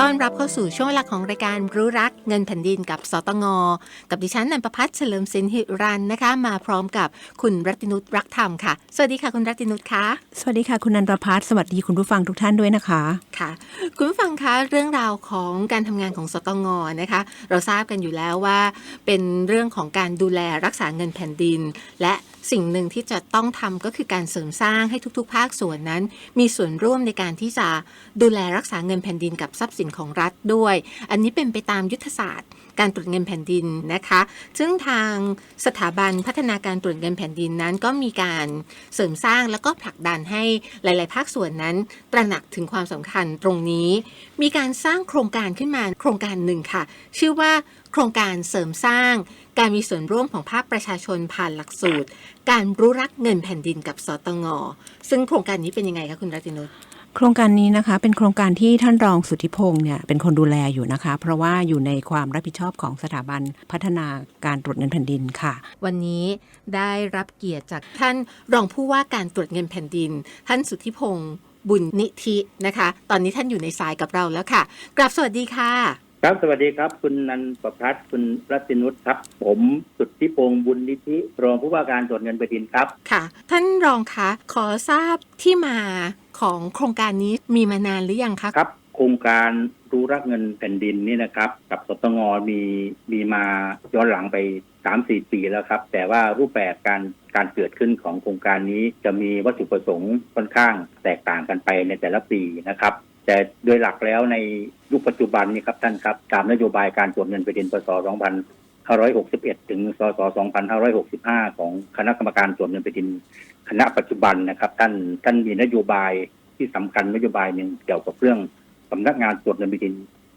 ต้อนรับเข้าสู่ช่วงเวลาของรายการรู้รักเงินแผ่นดินกับสตง กับดิฉันนันประพัฒน์เฉลิมสินหิรันนะคะ มาพร้อมกับคุณรัตินุชรักธรรมค่ะ สวัสดีค่ะคุณรัตินุชคะสวัสดีค่ะคุณนันทพัฒน์สวัสดีคุณผู้ฟังทุกท่านด้วยนะคะค่ะ คุณผู้ฟังคะเรื่องราวของการทำงานของสตงนะคะ เราทราบกันอยู่แล้วว่า เป็นเรื่องของการดูแลรักษาเงินแผ่นดิน และสิ่งหนึ่งที่จะต้องทำก็คือการเสริมสร้างให้ทุก ๆ ภาคส่วนนั้น มีส่วนร่วมในการที่จะดูแลรักษาเงินแผ่นดินกับทรัพย์สินของรัฐด้วย อันนี้เป็นไปตามยุทธศาสตร์ การตรวจเงินแผ่นดินนะคะ ซึ่งทางสถาบันพัฒนาการตรวจเงินแผ่นดินนั้นก็มีการเสริมสร้างแล้วก็ผลักดันให้หลาย ๆ ภาคส่วนนั้น ตระหนักถึงความสำคัญตรงนี้ มีการสร้างโครงการขึ้นมาโครงการหนึ่งค่ะ ชื่อว่าโครงการเสริมสร้างการมีส่วนร่วมของภาคประชาชนผ่านหลักสูตร การรู้รักเงินแผ่นดินกับสตงซึ่งโครงการนี้เป็นยังไงคะคุณรัตินุช โครงการนี้นะคะเป็นโครงการที่ท่านรองสุทธิพงศ์เนี่ยเป็นคนดูแลอยู่นะคะ เพราะว่าอยู่ในความรับผิดชอบของสถาบันพัฒนาการตรวจเงินแผ่นดินค่ะ วันนี้ได้รับเกียรติจากท่านรองผู้ว่าการตรวจเงินแผ่นดิน ท่านสุทธิพงศ์บุญนิธินะคะ ตอนนี้ท่านอยู่ในสายกับเราแล้วค่ะกราบสวัสดีค่ะ ครับสวัสดีครับ คุณนันประพัฒน์คุณรัตินุชครับ ผมสุทธิพงศ์บุญนิธิรองผู้ว่าการตรวจเงินแผ่นดินครับค่ะ ท่านรองคะขอทราบที่มา ของโครงการนี้มีมานานหรือยังคะครับ โครงการรู้รักเงินแผ่นดินนี่นะครับ กับสตงมีมีมาย้อนหลังไปสามสี่ปีแล้วครับ แต่ว่ารูปแบบการการเกิดขึ้นของโครงการนี้จะมีวัตถุประสงค์ค่อนข้างแตกต่างกันไปในแต่ละปีนะครับแต่โดยหลักแล้วในยุคปัจจุบันนี้ครับท่านครับ ตามนโยบายการตรวจเงินแผ่นดินพศ 2561 ถึงสศ2565 ของคณะกรรมการตรวจเงินแผ่นดิน คณะปัจจุบันนะครับ ท่านท่านมีนโยบายที่สำคัญนโยบายหนึ่งเกี่ยวกับเรื่องสำนักงานตรวจเงินแผ่นดิน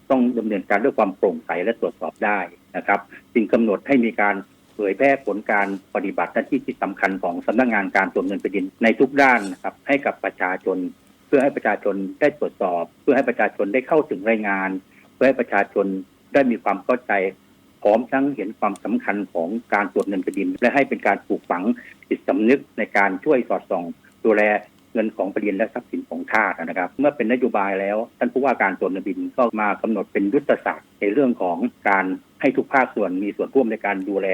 ต้องดำเนินการด้วยความโปร่งใสและตรวจสอบได้นะครับ จึงกำหนดให้มีการเผยแพร่ผลการปฏิบัติหน้าที่ที่สำคัญของสำนักงานการตรวจเงินแผ่นดินในทุกด้านนะครับ ให้กับประชาชน เพื่อให้ประชาชนได้ตรวจสอบ เพื่อให้ประชาชนได้เข้าถึงรายงาน เพื่อให้ประชาชนได้มีความเข้าใจ ร้อมทั้งเห็นความสำคัญของการตรวจเงินแผ่นดิน และให้เป็นการปลูกฝังจิตสำนึกในการช่วยสอดส่องดูแลเงินของแผ่นดินและทรัพย์สินของชาตินะครับ เมื่อเป็นนโยบายแล้วท่านผู้ว่าการตรวจเงินแผ่นดินก็มากำหนดเป็นยุทธศาสตร์ในเรื่องของการให้ทุกภาคส่วนมีส่วนร่วมในการดูแล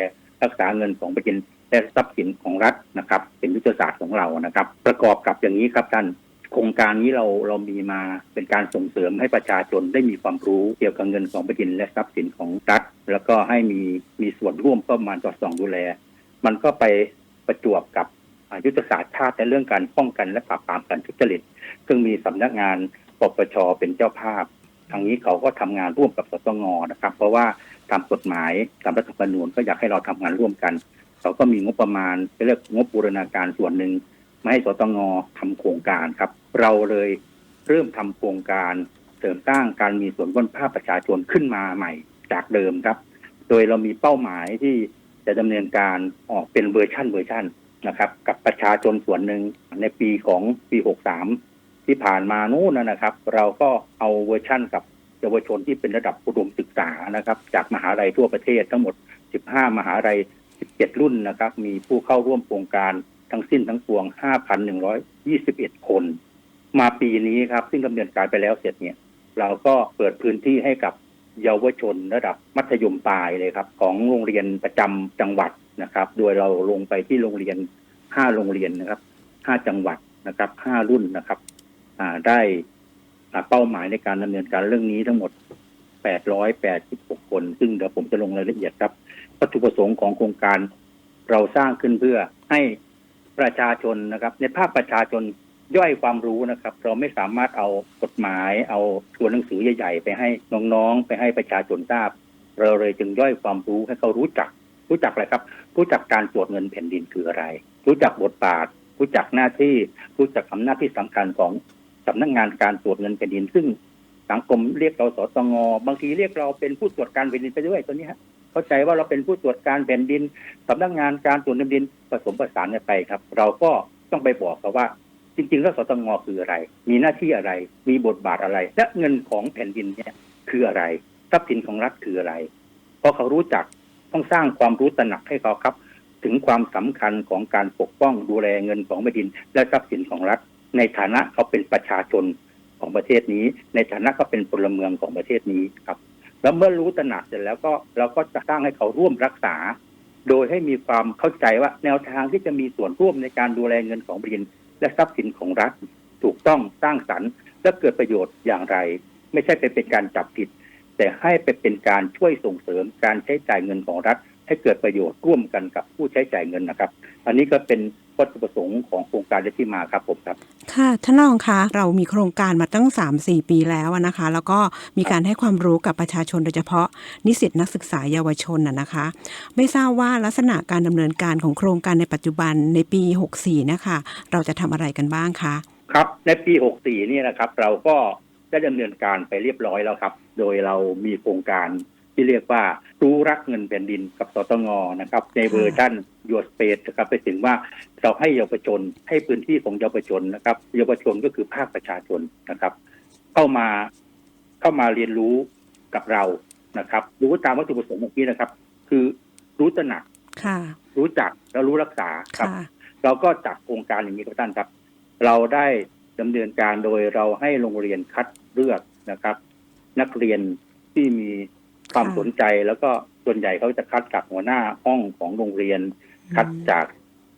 รักษาเงินของแผ่นดินและทรัพย์สินของรัฐนะครับ เป็นยุทธศาสตร์ของเรานะครับ ประกอบกับอย่างนี้ครับท่าน โครงการนี้เราเรามีมาเป็นการส่งเสริมให้ประชาชนได้มีความรู้เกี่ยวกับเงินของแผ่นดินและทรัพย์สินของรัฐแล้วก็ให้มีมีส่วนร่วมเข้ามาสอดส่องดูแล มันก็ไปประจวบกับยุทธศาสตร์ชาติในเรื่องการป้องกันและปราบปรามการทุจริตซึ่งมีสำนักงานปปชเป็นเจ้าภาพ ทางนี้เขาก็ทำงานร่วมกับสตงนะครับ เพราะว่าตามกฎหมายตามรัฐธรรมนูญก็อยากให้เราทำงานร่วมกัน เขาก็มีงบประมาณเรียกงบบูรณาการส่วนหนึ่ง มาให้สตงทำโครงการครับ เราเลยเริ่มทำโครงการเสริมสร้างการมีส่วนร่วมภาคประชาชนขึ้นมาใหม่จากเดิมครับ โดยเรามีเป้าหมายที่จะดำเนินการออกเป็นเวอร์ชันเวอร์ชันนะครับ กับประชาชนส่วนหนึ่งในปีของปี 63 ที่ผ่านมานู้นนะครับ เราก็เอาเวอร์ชันกับเยาวชนที่เป็นระดับอุดมศึกษานะครับ จากมหาลัยทั่วประเทศทั้งหมด 15 มหาลัย 17 รุ่นนะครับ มีผู้เข้าร่วมโครงการ ทั้งสิ้นทั้งปวง 5,121 คน มาปีนี้ครับ ซึ่งดำเนินการไปแล้วเสร็จเนี่ย เราก็เปิดพื้นที่ให้กับเยาวชนระดับมัธยมปลายเลยครับ ของโรงเรียนประจำจังหวัดนะครับ โดยเราลงไปที่โรงเรียน 5 โรงเรียนนะครับ 5 จังหวัดนะครับ 5 รุ่นนะครับได้เป้าหมายในการดำเนินการเรื่องนี้ทั้งหมด 886 คน ซึ่งเดี๋ยวผมจะลงรายละเอียดครับวัตถุประสงค์ของโครงการเราสร้างขึ้นเพื่อให้ ประชาชนนะครับ ในภาคประชาชนย่อยความรู้นะครับ เราไม่สามารถเอากฎหมาย เอาตัวหนังสือใหญ่ๆ ไปให้น้องๆ ไปให้ประชาชนทราบ เราเลยจึงย่อยความรู้ให้เขารู้จัก รู้จักอะไรครับ รู้จักการตรวจเงินแผ่นดินคืออะไร รู้จักบทบาท รู้จักหน้าที่ รู้จักอำนาจที่สำคัญของสำนักงานการตรวจเงินแผ่นดินซึ่งสังคมเรียกเราสตงบางทีเรียกเราเป็นผู้ตรวจการแผ่นดินไปด้วยตัวนี้ฮะ เข้าใจว่าเราเป็นผู้ตรวจการแผ่นดินสำนักงานการตรวจแผ่นดินผสมผสานกันไปครับ เราก็ต้องไปบอกเขาว่า จริงๆ แล้วสตงคืออะไร มีหน้าที่อะไร มีบทบาทอะไร และเงินของแผ่นดินเนี่ยคืออะไรทรัพย์สินของรัฐคืออะไรพอเขารู้จักต้องสร้างความรู้ตระหนักให้เขาครับ ถึงความสำคัญของการปกป้องดูแลเงินของแผ่นดิน และทรัพย์สินของรัฐ ในฐานะเขาเป็นประชาชนของประเทศนี้ ในฐานะเขาเป็นพลเมืองของประเทศนี้ครับ แล้วเมื่อรู้ตระหนักเสร็จแล้วก็เราก็จะสร้างให้เขาร่วมรักษา โดยให้มีความเข้าใจว่าแนวทางที่จะมีส่วนร่วมในการดูแลเงินของแผ่นดินและทรัพย์สินของรัฐถูกต้องสร้างสรรค์และเกิดประโยชน์อย่างไร ไม่ใช่ไปเป็นการจับผิด แต่ให้ไปเป็นการช่วยส่งเสริมการใช้จ่ายเงินของรัฐ ให้เกิดประโยชน์ร่วมกันกับผู้ใช้จ่ายเงินนะครับ อันนี้ก็เป็น วัตถุประสงค์ของโครงการที่มาครับผมครับ ค่ะท่านรองคะเรามีโครงการมาตั้ง 3-4 ปีแล้วอะนะคะ แล้วก็มีการให้ความรู้กับประชาชนโดยเฉพาะนิสิตนักศึกษาเยาวชนน่ะนะคะ ไม่ทราบว่าลักษณะการดำเนินการของโครงการในปัจจุบันในปี 64 นะคะ เราจะทำอะไรกันบ้างคะครับในปี 64 นี่นะครับ เราก็ได้ดำเนินการไปเรียบร้อยแล้วครับ โดยเรามีโครงการที่เรียกว่า รู้รักเงินแผ่นดินกับสตงนะครับ ในเวอร์ชันยูสเปซนะครับไปถึงว่าเราให้เยาวชนให้พื้นที่ของเยาวชนนะครับ เยาวชนก็คือภาคประชาชนนะครับ เข้ามาเข้ามาเรียนรู้กับเรานะครับ รู้ตามวัตถุประสงค์เมื่อกี้นะครับ คือรู้ตระหนักค่ะรู้จักและรู้รักษาครับค่ะเราก็จัดโครงการอย่างนี้ครับท่านครับ เราได้ดำเนินการโดยเราให้โรงเรียนคัดเลือกนะครับ นักเรียนที่มี ความค่ะสนใจแล้วก็ส่วนใหญ่เขาจะคัดจากหัวหน้าห้องของโรงเรียน คัดจาก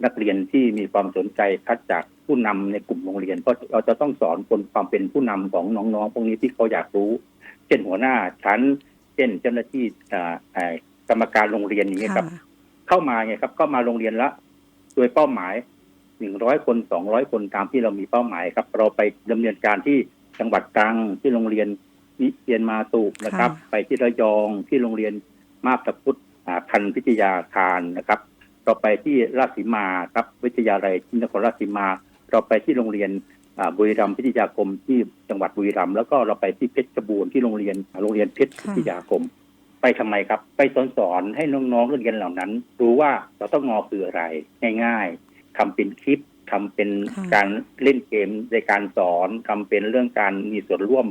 นักเรียนที่มีความสนใจคัดจากผู้นำในกลุ่มโรงเรียนเพราะเราจะต้องสอนคนความเป็นผู้นำของน้องๆพวกนี้ที่เขาอยากรู้ เช่นหัวหน้าชั้น เช่นเจ้าหน้าที่อ่าเอ่อกรรมการโรงเรียนอย่างนี้ยครับค่ะเข้ามาไงครับเข้ามาโรงเรียนละ โดยเป้าหมายหนึ่งร้อยคนสองร้อยคนตามที่เรามีเป้าหมายครับ เราไปดำเนินการที่จังหวัดตรังที่โรงเรียน วิเชียนมาตุนะครับค่ะไปที่ระยองที่โรงเรียนมาบตาพุทธอ่าพันธุ์พิทยาคารนะครับ เราไปที่ราชสีมาครับวิทยาลัยที่นครราชสีมา เราไปที่โรงเรียนอ่าบุรีรัมย์พิทยาคมที่จังหวัดบุรีรัมย์แล้วก็เราไปที่เพชรบูรณ์ที่โรงเรียนโรงเรียนเพชรพิทยาคม ไปทำไมครับ ไปสอนสอนให้น้องๆนักเรียนเหล่านั้น รู้ว่าสตงคืออะไรง่ายๆทำเป็นคลิปทำเป็นค่ะการเล่นเกมในการสอนทำเป็นเรื่องการมีส่วนร่วม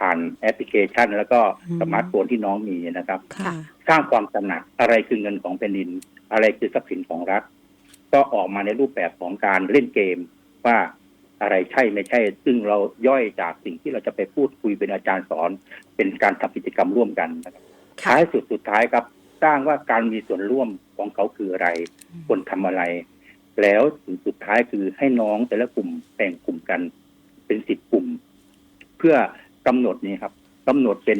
ผ่านแอปพลิเคชัน แล้วก็สมาร์ทโฟนที่น้องมีนะครับค่ะสร้างความตระหนักอะไรคือเงินของแผ่นดิน อะไรคือทรัพย์สินของรัฐ ก็ออกมาในรูปแบบของการเล่นเกมว่าอะไรใช่ไม่ใช่ ซึ่งเราย่อยจากสิ่งที่เราจะไปพูดคุยเป็นอาจารย์สอน เป็นการทำกิจกรรมร่วมกันนะครับท้ายสุดสุดท้ายครับ สร้างว่าการมีส่วนร่วมของเขาคืออะไรควรทำอะไร แล้วถึงสุดท้ายคือให้น้องแต่ละกลุ่มแบ่งกลุ่มกันเป็นสิบกลุ่ม เพื่อ กำหนดนี่ครับกำหนดเป็น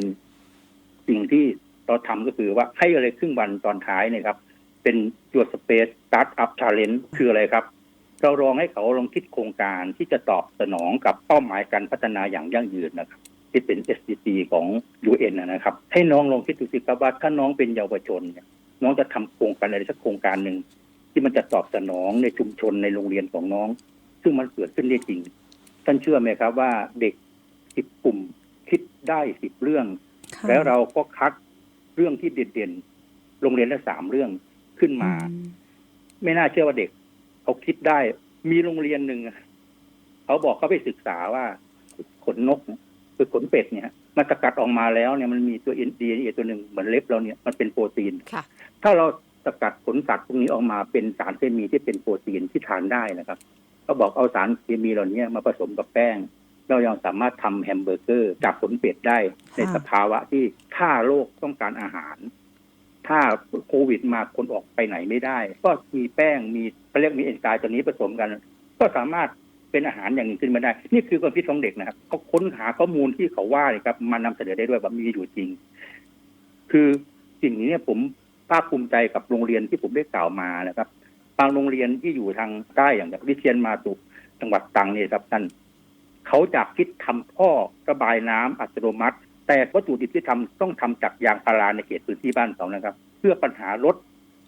สิ่งที่เราทำก็คือว่าให้อะไรครึ่งวันตอนท้ายเนี่ยครับ เป็นจุดสเปซสตาร์ทอัพชาเลนจ์คืออะไรครับ เราลองให้เขาลองคิดโครงการที่จะตอบสนองกับเป้าหมายการพัฒนาอย่างยั่งยืนนะครับที่เป็น SDG ของ UN นะนะครับ ให้น้องลองคิดดูสิครับว่าถ้าน้องเป็นเยาวชนเนี่ยน้องจะทำโครงการอะไรสักโครงการหนึ่งที่มันจะตอบสนองในชุมชนในโรงเรียนของน้อง ซึ่งมันเกิดขึ้นได้จริง ท่านเชื่อไหมครับว่าเด็กสิบกลุ่ม ได้สิบเรื่องค่ะแล้วเราก็คัดเรื่องที่เด่นๆโรงเรียนละสามเรื่องขึ้นมาอืมไม่น่าเชื่อว่าเด็กเขาคิดได้ มีโรงเรียนหนึ่งอะเขาบอกเขาไปศึกษาว่า ขนนกเนี่ยคือขนเป็ดเนี่ยมันสกัดออกมาแล้วเนี่ยมันมีตัวเอ็นดีเอตัวหนึ่งเหมือนเล็บเราเนี่ยมันเป็นโปรตีนค่ะถ้าเราสกัดขนสัตว์พวกนี้ออกมาเป็นสารเคมีที่เป็นโปรตีนที่ทานได้นะครับเขาบอกเอาสารเคมีเหล่านี้มาผสมกับแป้ง เรายังสามารถทำแฮมเบอร์เกอร์จากขนเป็ดได้ในสภาวะที่ถ้าโลกต้องการอาหาร ถ้าโควิดมาคนออกไปไหนไม่ได้ ก็มีแป้งมีเขาเรียกมีเอนไซม์ตัวนี้ผสมกัน ก็สามารถเป็นอาหารอย่างหนึ่งขึ้นมาได้ นี่คือความคิดของเด็กนะครับเขาค้นหาข้อมูลที่เขาว่าเนี่ยครับมานำเสนอได้ด้วยว่ามีอยู่จริง คือสิ่งนี้เนี่ยผมภาคภูมิใจกับโรงเรียนที่ผมได้กล่าวมานะครับ บางโรงเรียนที่อยู่ทางใต้อย่างวิเชียนมาตุจังหวัดตรังเนี่ยครับท่าน เขาจากคิดทำท่อระบายน้ำอัตโนมัติ แต่วัตถุดิบที่ทำต้องทำจากยางพาราในเขตพื้นที่บ้านเขานะครับ เพื่อปัญหาลด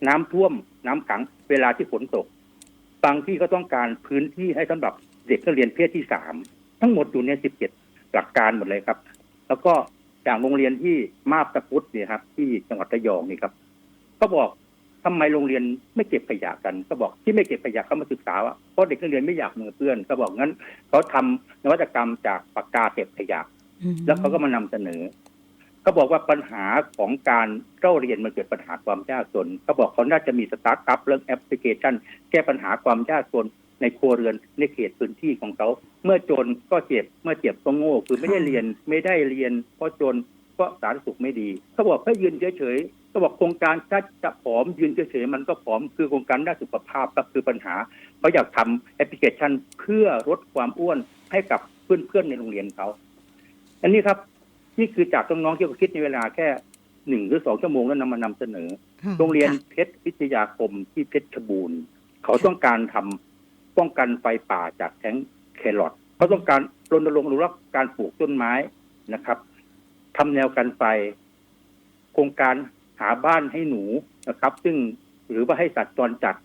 น้ำท่วมน้ำขังเวลาที่ฝนตก บางที่ก็ต้องการพื้นที่ให้สำหรับเด็กนักเรียนเพศที่สามทั้งหมดอยู่ในสิบเจ็ดหลักการหมดเลยครับ แล้วก็อย่างโรงเรียนที่มาบตะพุธเนี่ยครับ ที่จังหวัดระยองนี่ครับ ก็บอก ทำไมโรงเรียนไม่เก็บขยะกัน ก็บอกที่ไม่เก็บขยะเขามาศึกษาว่าเพราะเด็กนักเรียนไม่อยากมือเปื้อน ก็บอกงั้นเขาทำนวัตกรรมจากปากกาเก็บขยะอืมแล้วเขาก็มานำเสนอก็บอกว่าปัญหาของการเล่าเรียนมันเกิดปัญหาความยากจนเขาบอกเขาน่าจะมีสตาร์ทอัพเรื่องแอปพลิเคชัน แก้ปัญหาความยากจนในครัวเรือนในเขตพื้นที่ของเขา เมื่อจนก็เจ็บเมื่อเจ็บก็โง่ คือไม่ได้เรียนไม่ได้เรียน เพราะจนก็สาธารณสุขไม่ดีเขาบอกให้ยืนเฉย ๆเขาบอกโครงการถ้าจะผอมยืนเฉยๆมันก็ผอมคือโครงการด้านสุขภาพก็คือปัญหาเขาอยากทำแอปพลิเคชันเพื่อลดความอ้วนให้กับเพื่อนๆในโรงเรียนเขาอันนี้ครับนี่คือจากน้องๆที่เขาคิดในเวลาแค่หนึ่งหรือสองชั่วโมงแล้วนำมานำเสนอ โรงเรียนเพชรวิทยาคมที่เพชรบูรณ์เขาต้องการทำป้องกันไฟป่าจากแท้งแครอทเขาต้องการรณรงค์อนุรักษ์การปลูกต้นไม้นะครับทำแนวกันไฟ โครงการ หาบ้านให้หนูนะครับ ซึ่งหรือว่าให้สัตว์จรจัด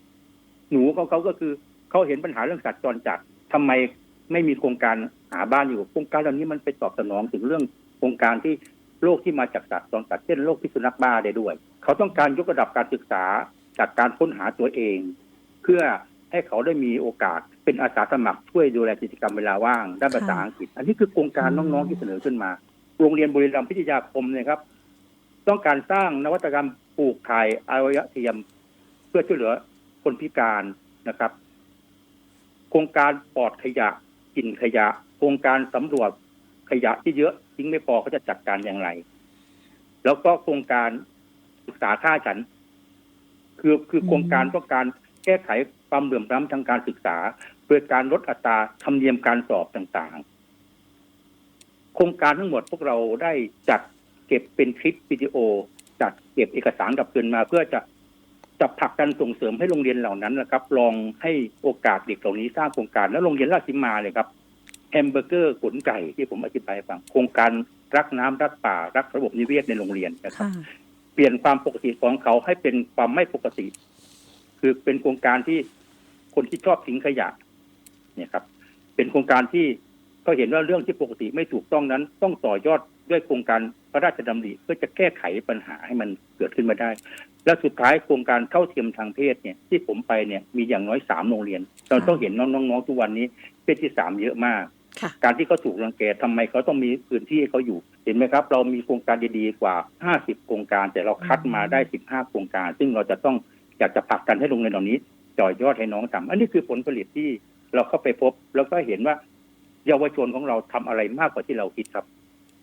หนูของเขาก็คือเขาเห็นปัญหาเรื่องสัตว์จรจัดทำไมไม่มีโครงการหาบ้านอยู่โครงการเหล่านี้มันไปตอบสนองถึงเรื่องโครงการที่โรคที่มาจากสัตว์จรจัดเช่นโรคพิษสุนัขบ้าได้ด้วย เขาต้องการยกระดับการศึกษาจากการค้นหาตัวเอง เพื่อให้เขาได้มีโอกาสเป็นอาสาสมัครช่วยดูแลกิจกรรมเวลาว่างด้านภาษาอังกฤษ อันนี้คือโครงการน้องๆที่เสนอขึ้นมา โรงเรียนบุรีรัมย์พิทยาคมเนี่ยครับ ต้องการสร้างนวัตกรรมปลูกถ่ายอวัยวะเทียม เพื่อช่วยเหลือคนพิการนะครับ โครงการปลอดขยะกินขยะ โครงการสำรวจขยะที่เยอะทิ้งไม่พอเขาจะจัดการอย่างไร แล้วก็โครงการศึกษาค่าฉัน คือคือโครงการต้องการแก้ไขความเหลื่อมล้ำทางการศึกษาโดยการลดอัตราธรรมเนียมการสอบต่างๆ โครงการทั้งหมดพวกเราได้จัด เก็บเป็นคลิปวิดีโอ จัดเก็บเอกสารกลับคืนมา เพื่อจะจะผลักดันส่งเสริมให้โรงเรียนเหล่านั้นนะครับ ลองให้โอกาสเด็กเหล่านี้สร้างโครงการแล้วโรงเรียนราชสีมาเลยครับแฮมเบอร์เกอร์ขนไก่ที่ผมอธิบายให้ฟังโครงการรักน้ำรักป่า รักระบบนิเวศในโรงเรียนนะครับค่ะเปลี่ยนความปกติของเขาให้เป็นความไม่ปกติ คือเป็นโครงการที่คนที่ชอบทิ้งขยะ เนี่ยครับ เป็นโครงการที่เขาเห็นว่าเรื่องที่ปกติไม่ถูกต้องนั้น ต้องต่อยอด ด้วยโครงการพระราชดำริเพื่อจะแก้ไขปัญหาให้มันเกิดขึ้นมาได้ และสุดท้ายโครงการเท่าเทียมทางเพศเนี่ยที่ผมไปเนี่ยมีอย่างน้อยสามโรงเรียน เราต้องเห็นน้องๆทุกวันนี้เพศที่สามเยอะมากค่ะการที่เขาถูกรังแกทำไมเขาต้องมีพื้นที่ให้เขาอยู่ เห็นไหมครับ เรามีโครงการดีๆกว่า50โครงการ แต่เราคัดมาได้15โครงการ ซึ่งเราจะต้องอยากจะผลักดันให้โรงเรียนเหล่านี้จ่อยอดให้น้องทำอันนี้คือผลผลิตที่เราเข้าไปพบแล้วก็เห็นว่าเยาวชนของเราทำอะไรมากกว่าที่เราคิดครับ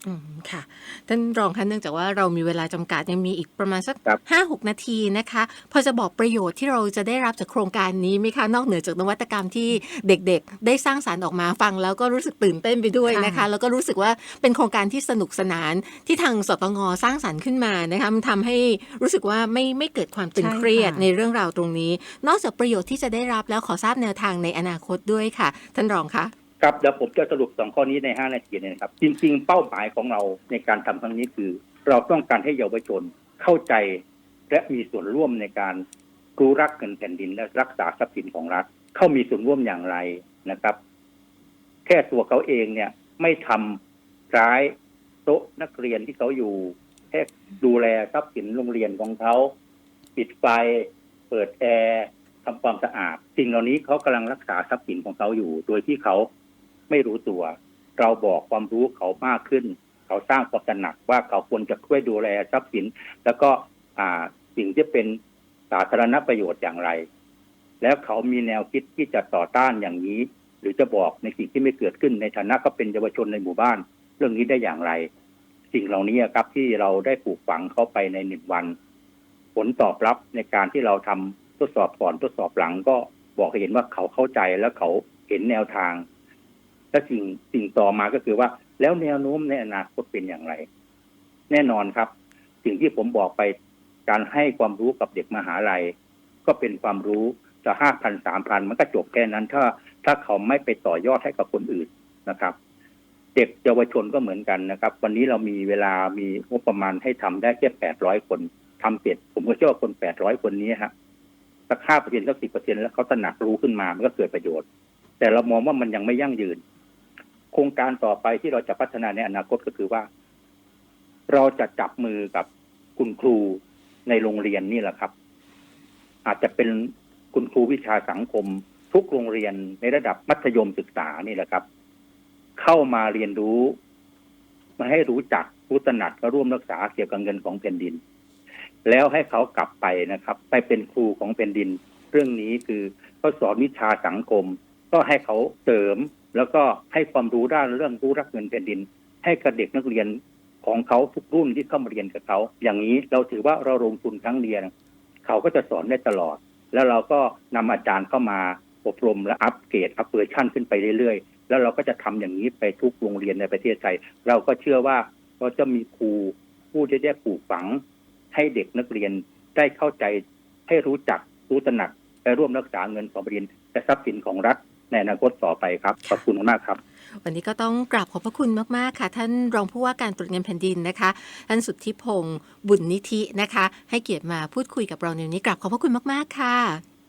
อืมค่ะท่านรองคะเนื่องจากว่าเรามีเวลาจำกัดยังมีอีกประมาณสักครับห้าหกนาทีนะคะ พอจะบอกประโยชน์ที่เราจะได้รับจากโครงการนี้ไหมคะนอกเหนือจากนวัตกรรมที่เด็กๆ ได้สร้างสารรค์ออกมาฟัง แล้วก็รู้สึกตื่นเต้นไปด้วยนะคะ ค่ะ แล้วก็รู้สึกว่าเป็นโครงการที่สนุกสนานที่ทางสตงสร้างสรรค์ขึ้นมานะคะมันทำให้รู้สึกว่าไม่ไม่เกิดความตึงเครียดในเรื่องราวตรงนี้ นอกจากประโยชน์ที่จะได้รับแล้วขอทราบแนวทางในอนาคตด้วยค่ะ ท่านรองคะ ครับเดี๋ยวผมจะสรุปสองข้อนี้ใน 5 นาทีเนยนะครับ จริง ๆ เป้าหมายของเราในการทำครั้งนี้คือ เราต้องการให้เยาวชนเข้าใจ และมีส่วนร่วมในการรู้รักเงินแผ่นดินและรักษาทรัพย์สินของรัฐ เข้ามีส่วนร่วมอย่างไรนะครับ แค่ตัวเขาเองเนี่ยไม่ทำร้ายโต๊ะนักเรียนที่เขาอยู่แค่ดูแลทรัพย์สินโรงเรียนของเขาปิดไฟเปิดแอร์ทำความสะอาดสิ่งเหล่านี้เขากำลังรักษาทรัพย์สินของเขาอยู่ โดยที่เขา ไม่รู้ตัว เราบอกความรู้เขามากขึ้น เขาสร้างความตระหนักว่าเขาควรจะช่วยดูแลทรัพย์สิน แล้วก็อ่าสิ่งที่เป็นสาธารณประโยชน์อย่างไร แล้วเขามีแนวคิดที่จะต่อต้านอย่างนี้ หรือจะบอกในสิ่งที่ไม่เกิดขึ้นในฐานะก็เป็นเยาวชนในหมู่บ้าน เรื่องนี้ได้อย่างไร สิ่งเหล่านี้ครับที่เราได้ปลูกฝังเขาไปในหนึ่งวัน ผลตอบรับในการที่เราทำทดสอบก่อนทดสอบหลังก็บอกให้เห็นว่าเขาเข้าใจแล้วเขาเห็นแนวทาง และสิ่งสิ่งต่อมาก็คือว่า แล้วแนวโน้มในอนาคตเป็นอย่างไร แน่นอนครับ สิ่งที่ผมบอกไปการให้ความรู้กับเด็กมหาลัย ก็เป็นความรู้จะห้าพันสามพันมันก็จบแค่นั้น ถ้าถ้าเขาไม่ไปต่อยอดให้กับคนอื่นนะครับ เด็กเยาวชนก็เหมือนกันนะครับ วันนี้เรามีเวลามีงบประมาณให้ทำได้แค่แปดร้อยคนทำเสร็จผมก็เชื่อว่าคนแปดร้อยคนนี้ฮะสักห้าเปอร์เซ็นต์สักสิบเปอร์เซ็นต์แล้วเขาตระหนักรู้ขึ้นมามันก็เกิดประโยชน์ แต่เรามองว่ามันยังไม่ยั่งยืน โครงการต่อไปที่เราจะพัฒนาในอนาคตก็คือว่า เราจะจับมือกับคุณครูในโรงเรียนนี่แหละครับ อาจจะเป็นคุณครูวิชาสังคม ทุกโรงเรียนในระดับมัธยมศึกษานี่แหละครับ เข้ามาเรียนรู้ มาให้รู้จักรู้ตระหนักและร่วมรักษาเกี่ยวกับเงินของแผ่นดิน แล้วให้เขากลับไปนะครับ ไปเป็นครูของแผ่นดิน เรื่องนี้คือเขาสอนวิชาสังคม ก็ให้เขาเสริม แล้วก็ให้ความรู้ด้านเรื่องรู้รักเงินแผ่นดิน ให้กับเด็กนักเรียนของเขาทุกรุ่นที่เข้ามาเรียนกับเขา อย่างนี้เราถือว่าเราลงทุนครั้งเดียวเขาก็จะสอนได้ตลอด แล้วเราก็นำอาจารย์เข้ามาอบรมและอัปเกรดอัปเปอร์ชั่นขึ้นไปเรื่อยๆ แล้วเราก็จะทำอย่างนี้ไปทุกโรงเรียนในประเทศไทย เราก็เชื่อว่าเราจะมีครูผู้ที่ได้ปลูกฝัง ให้เด็กนักเรียนได้เข้าใจให้รู้จักรู้ตระหนักและร่วมรักษาเงินของบริษัทและทรัพย์สินของรัฐ ในอนาคตต่อไปครับ ขอบคุณมากครับ วันนี้ก็ต้องกราบขอบพระคุณมาก ๆ ค่ะ ท่านรองผู้ว่าการตรวจเงินแผ่นดินนะคะ ท่านสุทธิพงศ์บุญนิธินะคะ ให้เกียรติมาพูดคุยกับเราในวันนี้กราบขอบพระคุณมาก ๆ ค่ะ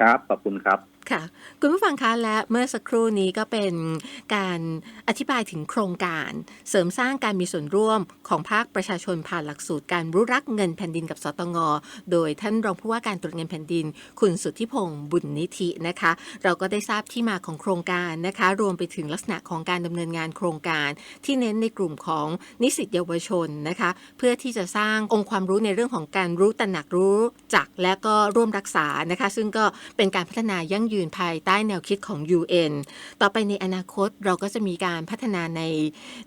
ครับ ขอบคุณครับ ค่ะ คุณผู้ฟังคะและเมื่อสักครู่นี้ก็เป็นการอธิบายถึงโครงการเสริมสร้างการมีส่วนร่วมของภาคประชาชนผ่านหลักสูตรการรู้รักเงินแผ่นดินกับสตงโดยท่านรองผู้ว่าการตรวจเงินแผ่นดิน คุณสุทธิพงศ์บุญนิธินะคะ เราก็ได้ทราบที่มาของโครงการนะคะ รวมไปถึงลักษณะของการดำเนินงานโครงการที่เน้นในกลุ่มของนิสิตเยาวชนนะคะ เพื่อที่จะสร้างองค์ความรู้ในเรื่องของการรู้ตระหนักรู้จักและก็ร่วมรักษานะคะ ซึ่งก็เป็นการพัฒนายั่งยืนภายใต้แนวคิดของ UN ต่อไปในอนาคตเราก็จะมีการพัฒนาใน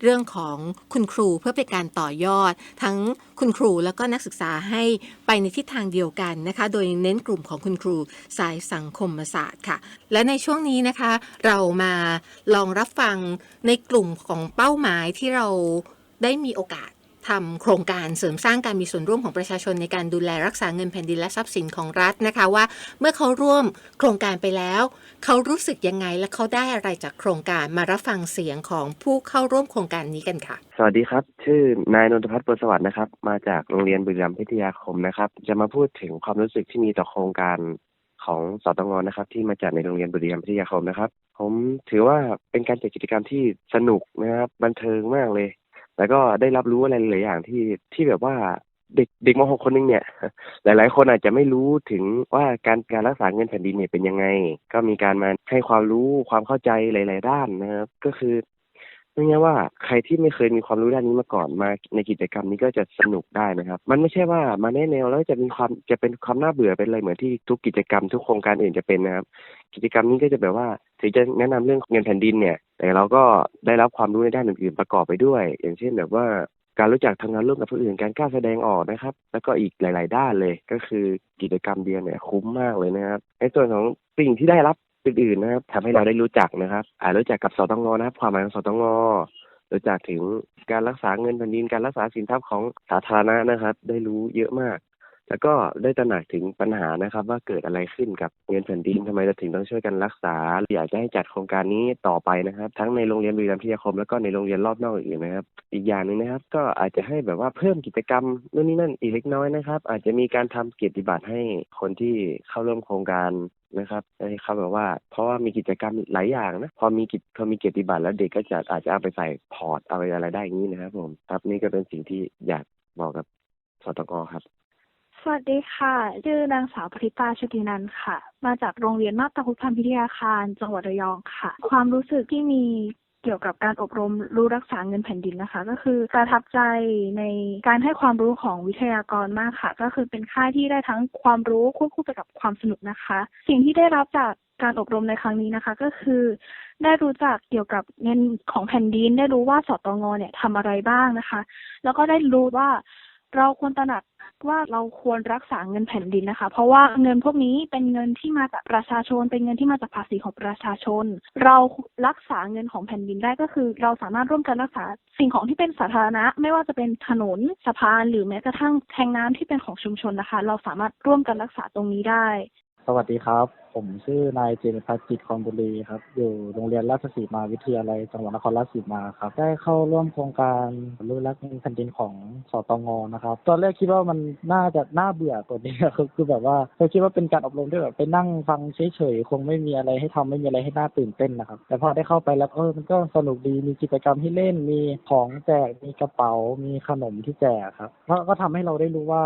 เรื่องของคุณครูเพื่อเป็นการต่อยอด ทั้งคุณครูแล้วก็นักศึกษาให้ไปในทิศทางเดียวกันนะคะ โดยเน้นกลุ่มของคุณครูสายสังคมศาสตร์ค่ะ และในช่วงนี้นะคะ เรามาลองรับฟังในกลุ่มของเป้าหมายที่เราได้มีโอกาส ทำโครงการเสริมสร้างการมีส่วนร่วมของประชาชนในการดูแลรักษาเงินแผ่นดินและทรัพย์สินของรัฐนะคะว่า เมื่อเขาร่วมโครงการไปแล้ว เขารู้สึกยังไงและเขาได้อะไรจากโครงการมารับฟังเสียงของผู้เข้าร่วมโครงการนี้กันค่ะ สวัสดีครับ ชื่อนายนนทพัฒน์ปสวัสดิ์นะครับ มาจากโรงเรียนบุรีรัมย์พิทยาคมนะครับ จะมาพูดถึงความรู้สึกที่มีต่อโครงการของสตงนะครับ ที่มาจากในโรงเรียนบุรีรัมย์พิทยาคมนะครับ ผมถือว่าเป็นการจัดกิจกรรมที่สนุกนะครับ บันเทิงมากเลย แล้วก็ได้รับรู้อะไรหลายอย่างที่ที่แบบว่าเด็กเด็กม .6 คนนึงเนี่ย หลาย ๆ คนอาจจะไม่รู้ถึงว่าการการรักษาเงินแผ่นดินเนี่ยเป็นยังไง ก็มีการมาให้ความรู้ความเข้าใจหลาย ๆ ด้านนะครับ ก็คือง่ายๆว่าใครที่ไม่เคยมีความรู้ด้านนี้มาก่อนมาในกิจกรรมนี้ก็จะสนุกได้นะครับ มันไม่ใช่ว่ามาแนะแนวแล้วจะมีความจะเป็นความน่าเบื่อเป็นอะไรเหมือนที่ทุกกิจกรรมทุกโครงการอื่นจะเป็นนะครับ กิจกรรมนี้ก็จะแบบว่าถึงจะแนะนำเรื่องเงินแผ่นดินเนี่ย แต่เราก็ได้รับความรู้ในด้านอื่นๆประกอบไปด้วย อย่างเช่นแบบว่าการรู้จักทำงานร่วมกับผู้อื่น การกล้าแสดงออกนะครับ แล้วก็อีกหลาย ๆ ด้านเลย ก็คือกิจกรรมเดียวเนี่ยคุ้มมากเลยนะครับ ในส่วนของสิ่งที่ได้รับอื่นๆนะครับทำให้เราได้รู้จักนะครับอ่ารู้จักกับสตงนะครับ ความหมายของสตงรู้จักถึงการรักษาเงินแผ่นดินการรักษาสินทรัพย์ของสาธารณะนะครับ ได้รู้เยอะมาก แล้วก็ได้ตระหนักถึงปัญหานะครับ ว่าเกิดอะไรขึ้นกับเงินแผ่นดินทำไมเราถึงต้องช่วยกันรักษา อยากจะให้จัดโครงการนี้ต่อไปนะครับ ทั้งในโรงเรียนบุรีรัมย์พิทยาคมแล้วก็ในโรงเรียนรอบนอกอื่นนะครับ อีกอย่างหนึ่งนะครับ ก็อาจจะให้แบบว่าเพิ่มกิจกรรมนู่นนี่นั่นอีกเล็กน้อยนะครับ อาจจะมีการทำเกียรติบัตรให้คนที่เข้าร่วมโครงการนะครับให้เขาแบบว่า เพราะว่ามีกิจกรรมหลายอย่างนะ พอมีกิจพอมีเกียรติบัตรแล้วเด็กก็จะอาจจะเอาไปใส่พอร์ตเอาไปอะไรได้อย่างนี้นะครับผมครับนี่ก็เป็นสิ่งที่อยากบอกกับสตกครับ วัสดีค่ะ ชื่อนางสาวปริตาชตินันค่ะ มาจากโรงเรียนมาบตาพุทธพันธ์พิทยาคาร จังหวัดระยองค่ะ ความรู้สึกที่มีเกี่ยวกับการอบรมรู้รักษาเงินแผ่นดินนะคะ ก็คือประทับใจในการให้ความรู้ของวิทยากรมากค่ะ ก็คือเป็นค่ายที่ได้ทั้งความรู้ควบคู่ไปกับความสนุกนะคะ สิ่งที่ได้รับจากการอบรมในครั้งนี้นะคะ ก็คือ ได้รู้จักเกี่ยวกับเงินของแผ่นดิน ได้รู้ว่าสตงเนี่ยทำอะไรบ้างนะคะ แล้วก็ได้รู้ว่า เราควรตระหนักว่าเราควรรักษาเงินแผ่นดินนะคะ เพราะว่าเงินพวกนี้เป็นเงินที่มาจากประชาชน เป็นเงินที่มาจากภาษีของประชาชน เรารักษาเงินของแผ่นดินได้ก็คือ เราสามารถร่วมกันรักษาสิ่งของที่เป็นสาธารณะ ไม่ว่าจะเป็นถนนสะพาน หรือแม้กระทั่งแทงน้ำที่เป็นของชุมชนนะคะ เราสามารถร่วมกันรักษาตรงนี้ได้ สวัสดีครับ ผมชื่อนายเจนพัฒจิตคอนบุรีครับ อยู่โรงเรียนราชสีมาวิทยาลัยจังหวัดนครราชสีมาครับ ได้เข้าร่วมโครงการรู้รักแผ่นดินของสตงนะครับ ตอนแรกคิดว่ามันน่าจะน่าเบื่อกว่านี้คือคือแบบว่าเราคิดว่าเป็นการอบรมที่แบบไปนั่งฟังเฉยๆคงไม่มีอะไรให้ทำไม่มีอะไรให้น่าตื่นเต้นนะครับ แต่พอได้เข้าไปแล้วเออมันก็สนุกดีมีกิจกรรมให้เล่นมีของแจกมีกระเป๋ามีขนมที่แจกครับแล้วก็ทำให้เราได้รู้ว่า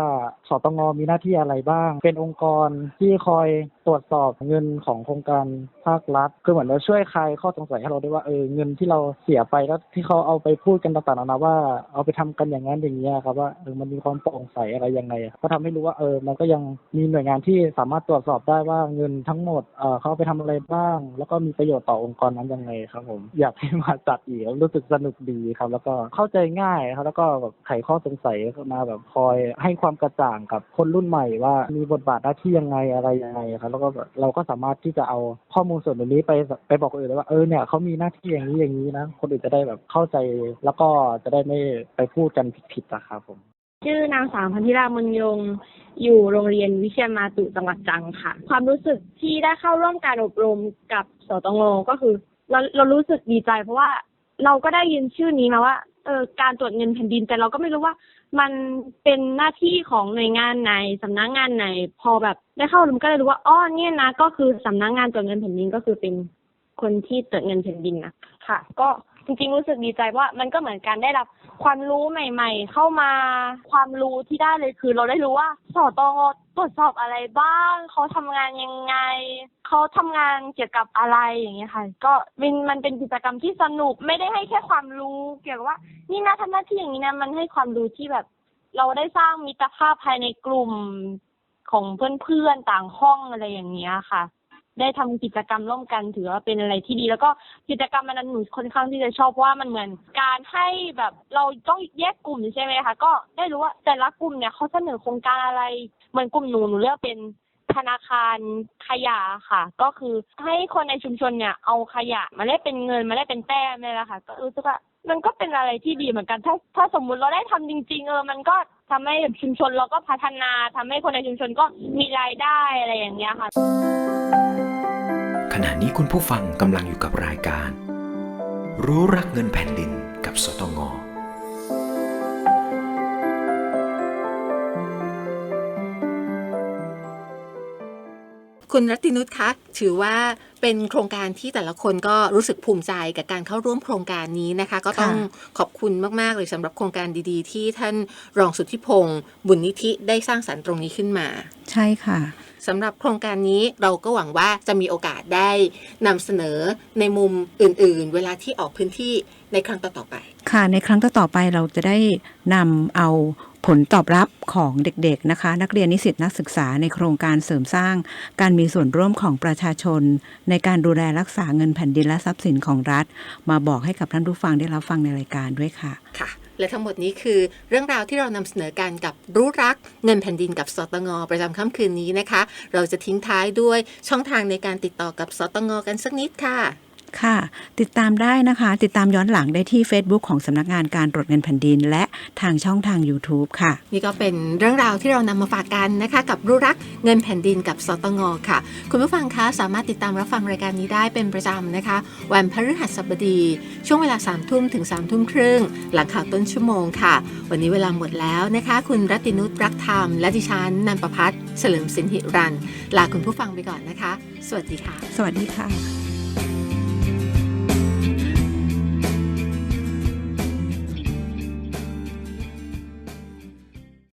สตงมีหน้าที่อะไรบ้าง เป็นองค์กรที่คอยตรวจสอบเงินของโครงการภาครัฐคือเหมือนเราช่วยคลายข้อสงสัยให้เราได้ว่าเออเงินที่เราเสียไปแล้วที่เขาเอาไปพูดกันต่างๆนานาว่าเอาไปทำกันอย่างนั้นอย่างนี้ครับว่าเออมันมีความโปร่งใสอะไรยังไงก็ทำให้รู้ว่าเออมันก็ยังมีหน่วยงานที่สามารถตรวจสอบได้ว่าเงินทั้งหมดเออเขาไปทำอะไรบ้าง แล้วก็มีประโยชน์ต่อองค์กรนั้นยังไงครับผมอยากให้มาจัดอีกรู้สึกสนุกดีครับ แล้วก็เข้าใจง่ายครับแล้วก็แบบไขข้อสงสัยมาแบบคอยให้ความกระจ่างกับคนรุ่นใหม่ว่ามีบทบาทหน้าที่ยังไงอะไรยังไงครับแล้วก็เราก็สามารถที่จะเอาข้อมูลส่วนนี้ไปไปบอกคนอื่นได้ว่าเออเนี่ยเขามีหน้าที่อย่างนี้อย่างนี้นะคนอื่นจะได้แบบเข้าใจ แล้วก็จะได้ไม่ไปพูดกันผิดๆนะครับผม ชื่อนางสาวพันธิรามุนยง อยู่โรงเรียนวิเชียรมาตุจังหวัดตรังค่ะ ความรู้สึกที่ได้เข้าร่วมการอบรมกับสตงก็คือ เราเรารู้สึกดีใจ เพราะว่าเราก็ได้ยินชื่อนี้มาว่าเออการตรวจเงินแผ่นดินแต่เราก็ไม่รู้ว่า มันเป็นหน้าที่ของหน่วยงานไหนสำนักงานไหน พอแบบได้เข้าร่วมก็เลยรู้ว่าอ๋อเนี่ยนะ ก็คือสำนักงานตรวจเงินแผ่นดินก็คือเป็นคนที่ตรวจเงินแผ่นดินนะค่ะ ก็จริงๆรู้สึกดีใจว่ามันก็เหมือนการได้รับ ความรู้ใหม่ ๆ เข้ามาความรู้ที่ได้เลยคือ เราได้รู้ว่าสอตองตรวจสอบอะไรบ้างเขาทำงานยังไงเขาทำงานเกี่ยวกับอะไรอย่างเงี้ยค่ะก็มันมันเป็นกิจกรรมที่สนุกไม่ได้ให้แค่ความรู้ เกี่ยวกับว่า นี่นะทำหน้าที่อย่างนี้นะมันให้ความรู้ที่แบบ เราได้สร้างมิตรภาพภายในกลุ่มของเพื่อนๆต่างห้องอะไรอย่างเงี้ยค่ะ ได้ทำกิจกรรมร่วมกันถือว่าเป็นอะไรที่ดี แล้วก็กิจกรรมมันนั้นหนูค่อนข้างที่จะชอบเพราะว่ามันเหมือน การให้แบบเราต้องแยกกลุ่มใช่ไหมคะก็ได้รู้ว่าแต่ละกลุ่มเนี่ยเขาเสนอโครงการอะไร เหมือนกลุ่มหนูหนูเลือกเป็นธนาคารขยะค่ะ ก็คือให้คนในชุมชนเนี่ยเอาขยะมาแลกเป็นเงินมาแลกเป็นแต้มเนี่ยแหละค่ะ ก็รู้สึกว่า มันก็เป็นอะไรที่ดีเหมือนกัน ถ้าถ้าสมมุติเราได้ทำจริง ๆ เออ มันก็ทำให้ชุมชนเราก็พัฒนาทำให้คนในชุมชนก็มีรายได้อะไรอย่างเงี้ยค่ะ ขณะนี้คุณผู้ฟังกำลังอยู่กับรายการ รู้รักเงินแผ่นดินกับสตงคุณรัตินุชคะ ถือว่า เป็นโครงการที่แต่ละคนก็รู้สึกภูมิใจกับการเข้าร่วมโครงการนี้นะคะ ก็ต้องขอบคุณมากๆเลยสำหรับโครงการดีๆ ที่ท่านรองสุทธิพงศ์บุญนิธิได้สร้างสรรค์ตรงนี้ขึ้นมาใช่ค่ะสำหรับโครงการนี้เราก็หวังว่าจะมีโอกาสได้นำเสนอในมุมอื่น ๆ เวลาที่ออกพื้นที่ในครั้งต่อๆไป ค่ะในครั้งต่อๆไปเราจะได้นำเอาผลตอบรับของเด็กๆนะคะ นักเรียนนิสิตนักศึกษาในโครงการเสริมสร้าง การมีส่วนร่วมของประชาชน ในการดูแลรักษาเงินแผ่นดินและทรัพย์สินของรัฐ มาบอกให้กับท่านผู้ฟังได้รับฟังในรายการด้วยค่ะค่ะ และทั้งหมดนี้คือเรื่องราวที่เรานำเสนอกันกับรู้รักเงินแผ่นดินกับสตงประจำค่ำคืนนี้นะคะ เราจะทิ้งท้ายด้วยช่องทางในการติดต่อกับสตงกันสักนิดค่ะ ค่ะ ติดตามได้นะคะ ติดตามย้อนหลังได้ที่ Facebook ของสำนักงานการตรวจเงินแผ่นดิน และทางช่องทาง YouTube ค่ะ นี่ก็เป็นเรื่องราวที่เรานำมาฝากกันนะคะ กับรู้รักเงินแผ่นดินกับสตงค่ะ คุณผู้ฟังคะสามารถติดตามรับฟังรายการนี้ได้เป็นประจำนะคะ วันพฤหัสบดี ช่วงเวลา3ามทุ่มถึง3ามทุ่มครึ่ง หลังข่าวต้นชั่วโมงค่ะ วันนี้เวลาหมดแล้วนะคะ คุณรัตินุชรักธรรม และดิฉันนันประพัฒน์เฉลิมสินหิรันลาคุณผู้ฟังไปก่อนนะคะ สวัสดีค่ะ สวัสดีค่ะ